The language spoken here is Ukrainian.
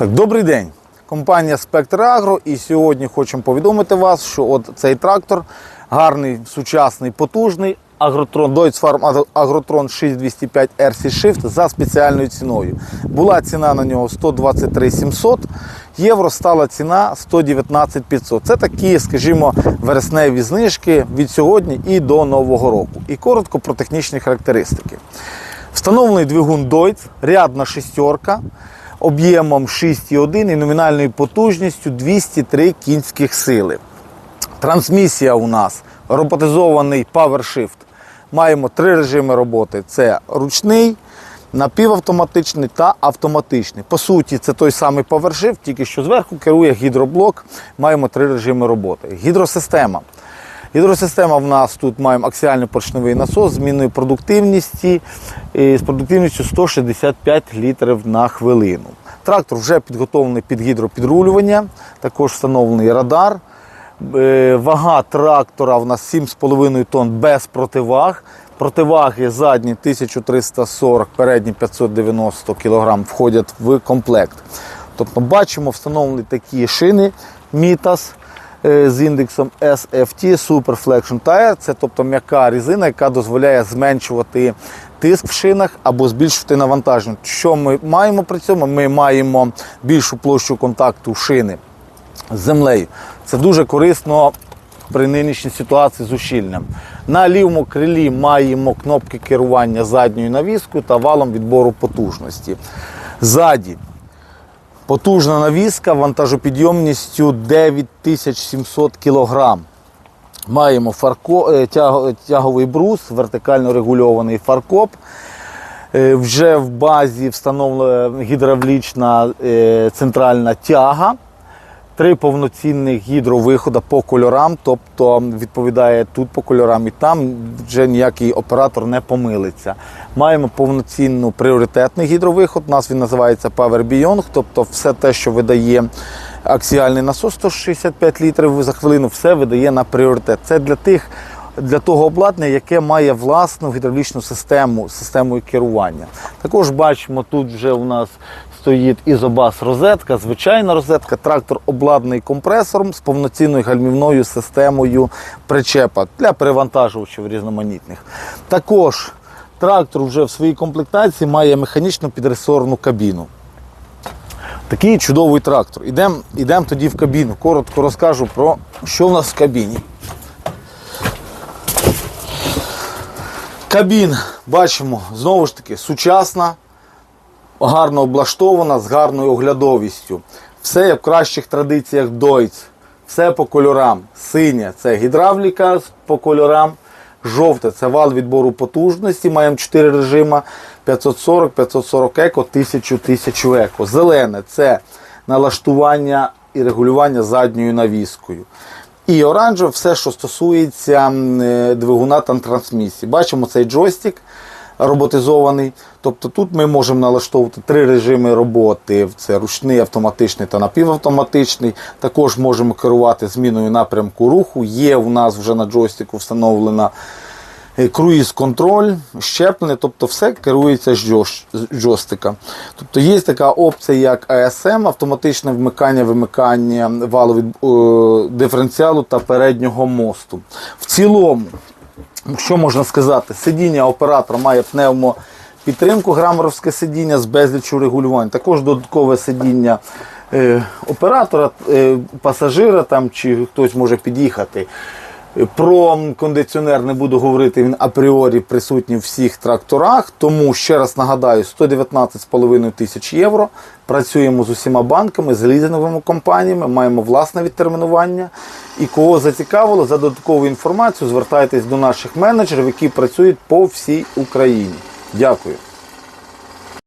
Так, добрий день. Компанія Спектр Агро. І сьогодні хочемо повідомити вас, що от цей трактор гарний, сучасний, потужний. Агротрон Deutz Farm Агротрон 6205 RC Shift за спеціальною ціною. Була ціна на нього 123 700 євро, стала ціна 119 500. Це такі, скажімо, вересневі знижки від сьогодні і до Нового року. І коротко про технічні характеристики. Встановлений двигун Deutz, рядна шістерка, об'ємом 6,1 і номінальною потужністю 203 кінських сили. Трансмісія у нас роботизований PowerShift. Маємо три режими роботи: це ручний, напівавтоматичний та автоматичний. По суті, це той самий PowerShift, тільки що зверху керує гідроблок. Маємо три режими роботи. Гідросистема. Гідросистема в нас тут маємо аксіальний поршневий насос з змінною продуктивності е, з продуктивністю 165 літрів на хвилину. Трактор вже підготовлений під гідропідрулювання, також встановлений радар. Е, Вага трактора в нас 7,5 тонн без противаг. Противаги задні 1340, передні 590 кг входять в комплект. Тобто бачимо встановлені такі шини Мітас з індексом SFT Super Flexion Tire. Це тобто м'яка резина, яка дозволяє зменшувати тиск в шинах або збільшувати навантаження. Що ми маємо при цьому? Ми маємо більшу площу контакту шини з землею. Це дуже корисно при нинішній ситуації з ущільненням. На лівому крилі маємо кнопки керування задньою навіскою та валом відбору потужності. Ззаді потужна навіска вантажопідйомністю 9700 кг. Маємо фарко, е, тяг- тяговий брус, вертикально регульований фаркоп. Е, Вже в базі встановлена гідравлічна е, центральна тяга. Три повноцінних гідровиходи по кольорам, тобто відповідає тут по кольорам і там вже ніякий оператор не помилиться. Маємо повноцінну пріоритетний гідровиход. У нас він називається Power Beyond, тобто все те, що видає аксіальний насос 165 літрів за хвилину, все видає на пріоритет. Це для тих. Для того обладнання, яке має власну гідравлічну систему, системою керування. Також бачимо, тут вже у нас стоїть ізобас розетка, звичайна розетка, трактор обладнаний компресором з повноцінною гальмівною системою причепа для перевантажувачів різноманітних. Також трактор вже в своїй комплектації має механічну підресорну кабіну. Такий чудовий трактор. Ідемо ідем тоді в кабіну. Коротко розкажу про що в нас в кабіні. Кабін, бачимо, знову ж таки, сучасна, гарно облаштована, з гарною оглядовістю. Все як в кращих традиціях Deutz. Все по кольорам. Синє це гідравліка по кольорам. Жовте це вал відбору потужності. Маємо 4 режима 540, 540 еко, 1000, 1000 еко. Зелене це налаштування і регулювання задньою навіскою. І оранжеве все, що стосується е, двигуна та трансмісії. Бачимо цей джойстик роботизований. Тобто тут ми можемо налаштовувати три режими роботи: це ручний, автоматичний та напівавтоматичний. Також можемо керувати зміною напрямку руху. Є у нас вже на джойстику встановлена е, круїз-контроль, щеплення, тобто все керується з джойстика. Тобто є така опція, як ASM, автоматичне вмикання, вимикання валу від е, диференціалу та переднього мосту. В цілому, що можна сказати, сидіння оператора має пневмо. Підтримку грамеровське сидіння з безліччю регулювань. Також додаткове сидіння е, оператора, е, пасажира там, чи хтось може під'їхати. Про кондиціонер не буду говорити, він апріорі присутній в всіх тракторах. Тому ще раз нагадаю, 119,5 тисяч євро. Працюємо з усіма банками, з лізинговими компаніями, маємо власне відтермінування. І кого зацікавило, за додаткову інформацію звертайтесь до наших менеджерів, які працюють по всій Україні. Дякую.